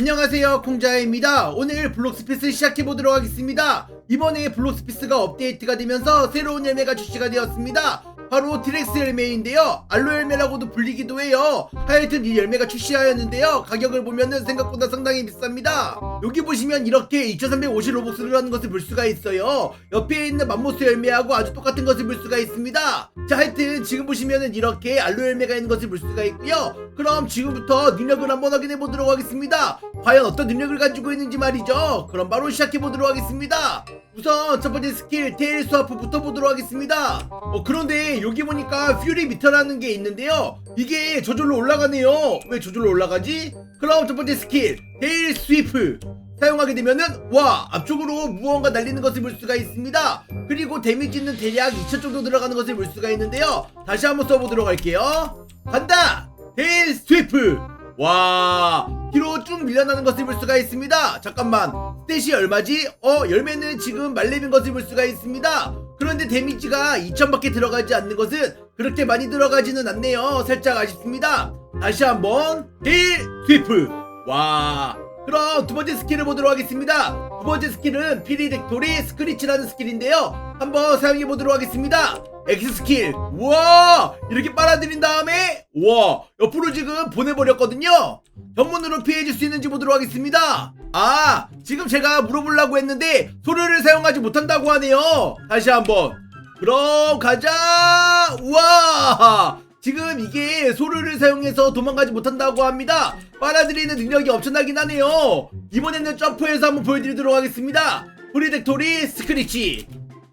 안녕하세요 콩자입니다. 오늘 블록스피스 시작해보도록 하겠습니다. 이번에 블록스피스가 업데이트가 되면서 새로운 열매가 출시가 되었습니다. 바로 트렉스 열매인데요. 알로 열매라고도 불리기도 해요. 하여튼 이 열매가 출시하였는데요. 가격을 보면은 생각보다 상당히 비쌉니다. 여기 보시면 이렇게 2350 로벅스를 하는 것을 볼 수가 있어요. 옆에 있는 맘모스 열매하고 아주 똑같은 것을 볼 수가 있습니다. 자 하여튼 지금 보시면은 이렇게 알로 열매가 있는 것을 볼 수가 있고요 그럼 지금부터 능력을 한번 확인해 보도록 하겠습니다. 과연 어떤 능력을 가지고 있는지 말이죠. 그럼 바로 시작해 보도록 하겠습니다. 우선 첫 번째 스킬 테일 스와프부터 보도록 하겠습니다. 어 그런데 여기 보니까 퓨리 미터라는 게 있는데요. 이게 저절로 올라가네요. 왜 저절로 올라가지? 그럼 첫 번째 스킬 테일 스위프. 사용하게 되면은 와 앞쪽으로 무언가 날리는 것을 볼 수가 있습니다. 그리고 데미지는 대략 2000 정도 들어가는 것을 볼 수가 있는데요. 다시 한번 써보도록 할게요. 간다 테일 스위프. 와 뒤로 쭉 밀려나는 것을 볼 수가 있습니다. 잠깐만 스탯이 얼마지? 어 열매는 지금 말렙인 것을 볼 수가 있습니다. 그런데 데미지가 2000밖에 들어가지 않는 것은 그렇게 많이 들어가지는 않네요. 살짝 아쉽습니다. 다시 한번 딜 스위프. 와 그럼 두 번째 스킬을 보도록 하겠습니다. 두 번째 스킬은 피리렉토리 스크리치라는 스킬인데요. 한번 사용해 보도록 하겠습니다 X 스킬. 우와! 이렇게 빨아들인 다음에 우와! 옆으로 지금 보내버렸거든요. 전문으로 피해줄 수 있는지 보도록 하겠습니다. 아 지금 제가 물어보려고 했는데 소리를 사용하지 못한다고 하네요. 다시 한번. 그럼 가자! 우와! 지금 이게 소리를 사용해서 도망가지 못한다고 합니다. 빨아들이는 능력이 엄청나긴 하네요. 이번에는 점프해서 한번 보여드리도록 하겠습니다. 프리덱토리 스크리치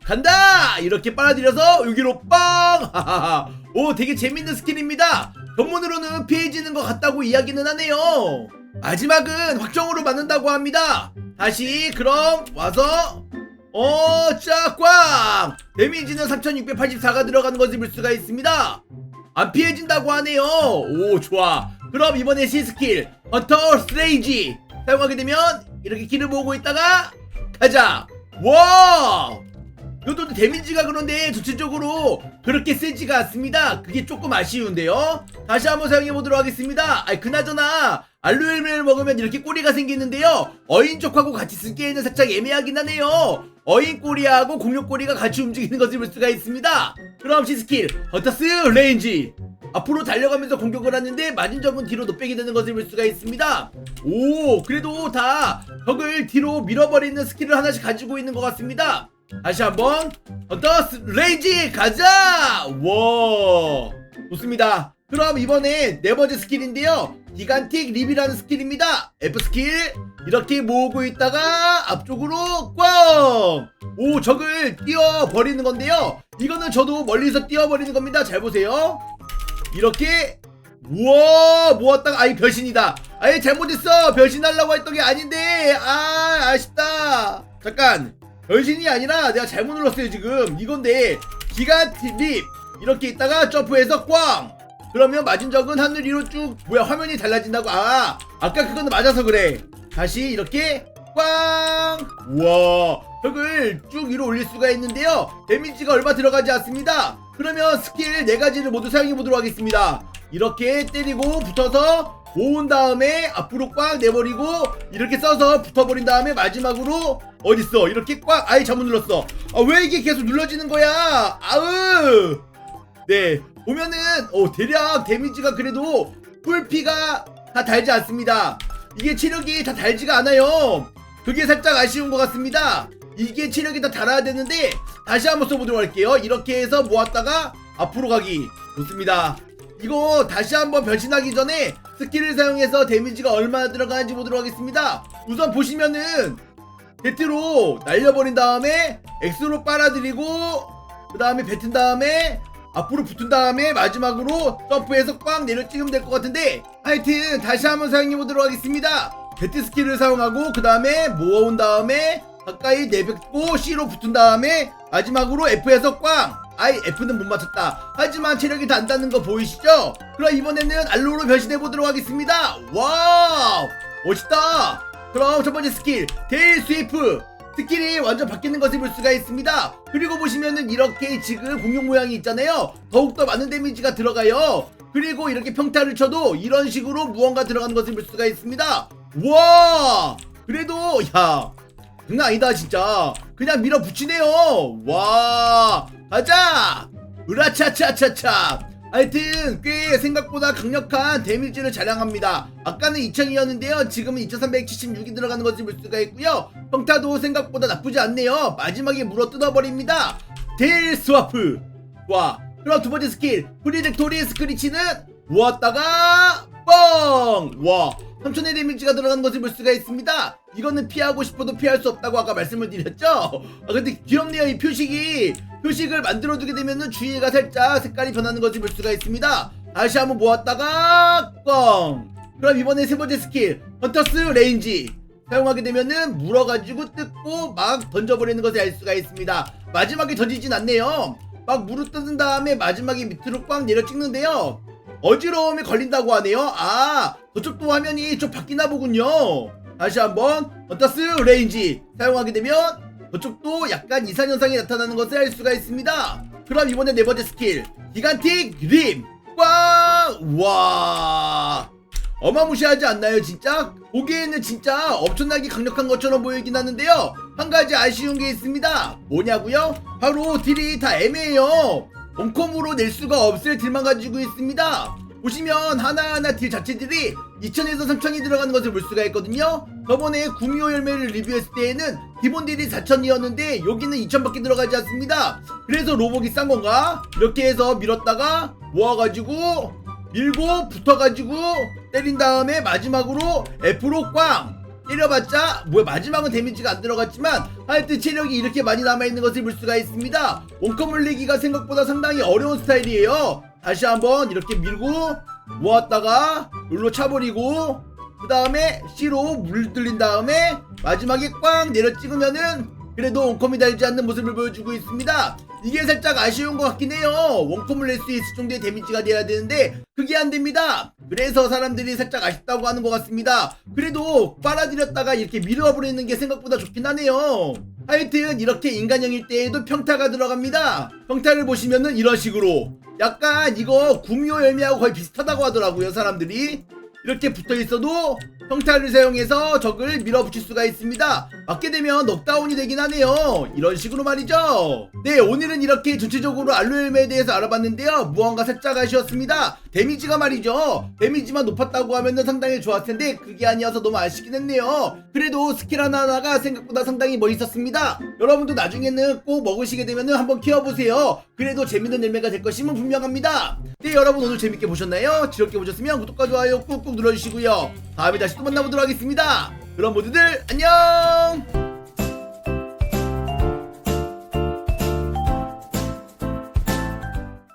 간다 이렇게 빨아들여서 여기로 빵 오 되게 재밌는 스킬입니다 전문으로는 피해지는 것 같다고 이야기는 하네요 마지막은 확정으로 맞는다고 합니다 다시 그럼 와서 어, 짝꽝! 데미지는 3684가 들어가는 것을 볼 수가 있습니다. 안 피해진다고 하네요. 오, 좋아. 그럼 이번에 C 스킬, 헌터 스트레이지. 사용하게 되면 이렇게 길을 모으고 있다가 가자. 와! 이것도 데미지가 그런데 전체적으로 그렇게 세지가 않습니다. 그게 조금 아쉬운데요. 다시 한번 사용해 보도록 하겠습니다. 아, 그나저나 알루엘을 먹으면 이렇게 꼬리가 생기는데요. 어인 쪽하고 같이 쓰기에는 살짝 애매하긴 하네요. 어인 꼬리하고 공룡 꼬리가 같이 움직이는 것을 볼 수가 있습니다. 그럼 시 스킬 헌터스 레인지 앞으로 달려가면서 공격을 하는데 맞은 적은 뒤로 높빼기 되는 것을 볼 수가 있습니다. 오, 그래도 다 벽을 뒤로 밀어버리는 스킬을 하나씩 가지고 있는 것 같습니다. 다시 한번 헌터스 레인지 가자! 와, 좋습니다. 그럼 이번엔 네 번째 스킬인데요. 기간틱 립이라는 스킬입니다. F 스킬 이렇게 모으고 있다가 앞쪽으로 꽝! 오 적을 띄워버리는 건데요. 이거는 저도 멀리서 띄워버리는 겁니다. 잘 보세요. 이렇게 우와 모았다가 아이 별신이다. 아예 잘못했어. 별신하려고 했던 게 아닌데 아 아쉽다. 잠깐 별신이 아니라 내가 잘못 눌렀어요 지금. 이건데 기간틱 립 이렇게 있다가 점프해서 꽝! 그러면 맞은 적은 하늘 위로 쭉 뭐야 화면이 달라진다고. 아 아까 그거는 맞아서 그래. 다시 이렇게 꽝. 우와. 벽을 쭉 위로 올릴 수가 있는데요. 데미지가 얼마 들어가지 않습니다. 그러면 스킬 네 가지를 모두 사용해 보도록 하겠습니다. 이렇게 때리고 붙어서 모은 다음에 앞으로 꽉 내버리고 이렇게 써서 붙어버린 다음에 마지막으로 어딨어? 이렇게 꽉 아예 잘못 눌렀어. 아 왜 이게 계속 눌러지는 거야? 아으! 네 보면은 어 대략 데미지가 그래도 풀피가 다 달지 않습니다. 이게 체력이 다 달지가 않아요. 그게 살짝 아쉬운 것 같습니다. 이게 체력이 다 달아야 되는데 다시 한번 써보도록 할게요. 이렇게 해서 모았다가 앞으로 가기 좋습니다 이거 다시 한번 변신하기 전에 스킬을 사용해서 데미지가 얼마나 들어가는지 보도록 하겠습니다. 우선 보시면은 배트로 날려버린 다음에 X로 빨아들이고 그 다음에 뱉은 다음에 앞으로 붙은 다음에 마지막으로 점프해서 꽉 내려 찍으면 될 것 같은데 하여튼 다시 한번 사용해 보도록 하겠습니다. 배트 스킬을 사용하고 그 다음에 모아온 다음에 가까이 내뱉고 C로 붙은 다음에 마지막으로 F에서 꽝 아이 F는 못 맞췄다. 하지만 체력이 단다는 거 보이시죠? 그럼 이번에는 알로로 변신해 보도록 하겠습니다. 와우! 멋있다! 그럼 첫 번째 스킬 데일 스위프. 스킬이 완전 바뀌는 것을 볼 수가 있습니다. 그리고 보시면은 이렇게 지금 공룡 모양이 있잖아요. 더욱더 많은 데미지가 들어가요. 그리고 이렇게 평타를 쳐도 이런 식으로 무언가 들어가는 것을 볼 수가 있습니다. 와 그래도 야 장난 아니다 진짜. 그냥 밀어붙이네요. 와 가자! 으라차차차차. 하여튼 꽤 생각보다 강력한 데미지를 자랑합니다. 아까는 2000이었는데요. 지금은 2376이 들어가는 것을 볼 수가 있고요. 평타도 생각보다 나쁘지 않네요. 마지막에 물어 뜯어버립니다. 델 스와프. 와 그럼 두 번째 스킬. 프리젝토리 스크리치는 모았다가 뻥와 3천의 데미지가 들어가는 것을 볼 수가 있습니다. 이거는 피하고 싶어도 피할 수 없다고 아까 말씀을 드렸죠? 아 근데 귀엽네요 이 표식이. 표식을 만들어두게 되면은 주위가 살짝 색깔이 변하는 것을 볼 수가 있습니다. 다시 한번 모았다가 뻥 그럼 이번에 세 번째 스킬 헌터스 레인지. 사용하게 되면은 물어가지고 뜯고 막 던져버리는 것을 알 수가 있습니다. 마지막에 던지진 않네요. 막 물어 뜯은 다음에 마지막에 밑으로 꽉 내려 찍는데요 어지러움이 걸린다고 하네요 아 저쪽도 화면이 좀 바뀌나 보군요 다시 한번 헌터스 레인지 사용하게 되면 저쪽도 약간 이상 현상이 나타나는 것을 알 수가 있습니다. 그럼 이번에 네 번째 스킬 기간틱 림 꽝! 와 어마무시하지 않나요 진짜? 보기에는 진짜 엄청나게 강력한 것처럼 보이긴 하는데요 한 가지 아쉬운 게 있습니다 뭐냐고요? 바로 딜이 다 애매해요 원컴으로 낼 수가 없을 딜만 가지고 있습니다. 보시면 하나하나 딜 자체들이 2000에서 3000이 들어가는 것을 볼 수가 있거든요. 저번에 구미호 열매를 리뷰했을 때에는 기본 딜이 4000이었는데 여기는 2000밖에 들어가지 않습니다. 그래서 로복이 싼 건가? 이렇게 해서 밀었다가 모아가지고 밀고 붙어가지고 때린 다음에 마지막으로 F로 꽝 때려봤자 뭐야 마지막은 데미지가 안 들어갔지만 하여튼 체력이 이렇게 많이 남아있는 것을 볼 수가 있습니다. 원컴을 내기가 생각보다 상당히 어려운 스타일이에요. 다시 한번 이렇게 밀고 모았다가 룰로 차버리고 그 다음에 C로 물들린 다음에 마지막에 꽝 내려 찍으면은 그래도 원컴이 달지 않는 모습을 보여주고 있습니다. 이게 살짝 아쉬운 것 같긴 해요. 원컴을 낼 수 있을 정도의 데미지가 돼야 되는데 그게 안 됩니다 그래서 사람들이 살짝 아쉽다고 하는 것 같습니다. 그래도 빨아들였다가 이렇게 밀어버리는 게 생각보다 좋긴 하네요. 하여튼 이렇게 인간형일 때에도 평타가 들어갑니다. 평타를 보시면은 이런 식으로 약간 이거 구미호 열매하고 거의 비슷하다고 하더라고요 사람들이. 이렇게 붙어 있어도 평타를 사용해서 적을 밀어붙일 수가 있습니다. 맞게 되면 넉다운이 되긴 하네요. 이런 식으로 말이죠. 네, 오늘은 이렇게 전체적으로 알로엘메에 대해서 알아봤는데요. 무언가 살짝 아쉬웠습니다. 데미지가 말이죠. 데미지만 높았다고 하면 상당히 좋았을 텐데 그게 아니어서 너무 아쉽긴 했네요. 그래도 스킬 하나하나가 생각보다 상당히 멋있었습니다. 여러분도 나중에는 꼭 먹으시게 되면 한번 키워보세요. 그래도 재밌는 열매가 될 것임은 분명합니다. 네, 여러분 오늘 재밌게 보셨나요? 즐겁게 보셨으면 구독과 좋아요 꾹꾹 눌러주시고요. 다음에 다시 또 만나보도록 하겠습니다. 그럼 모두들 안녕!